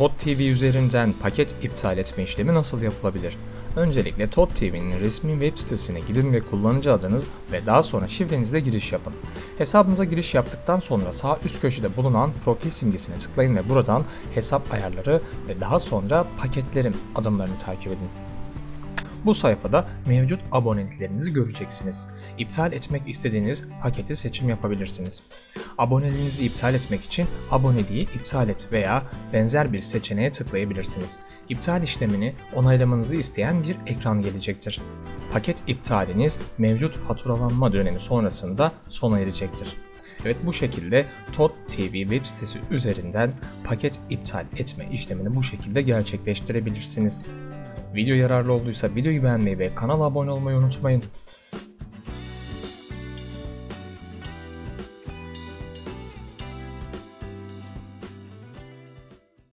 TOT TV üzerinden paket iptal etme işlemi nasıl yapılabilir? Öncelikle TOT TV'nin resmi web sitesine gidin ve kullanıcı adınız ve daha sonra şifrenizle giriş yapın. Hesabınıza giriş yaptıktan sonra sağ üst köşede bulunan profil simgesine tıklayın ve buradan hesap ayarları ve daha sonra paketlerin adımlarını takip edin. Bu sayfada mevcut aboneliklerinizi göreceksiniz. İptal etmek istediğiniz paketi seçim yapabilirsiniz. Aboneliğinizi iptal etmek için aboneliği iptal et veya benzer bir seçeneğe tıklayabilirsiniz. İptal işlemini onaylamanızı isteyen bir ekran gelecektir. Paket iptaliniz mevcut faturalanma dönemi sonrasında sona erecektir. Evet bu şekilde TOT TV web sitesi üzerinden paket iptal etme işlemini bu şekilde gerçekleştirebilirsiniz. Video yararlı olduysa videoyu beğenmeyi ve kanala abone olmayı unutmayın.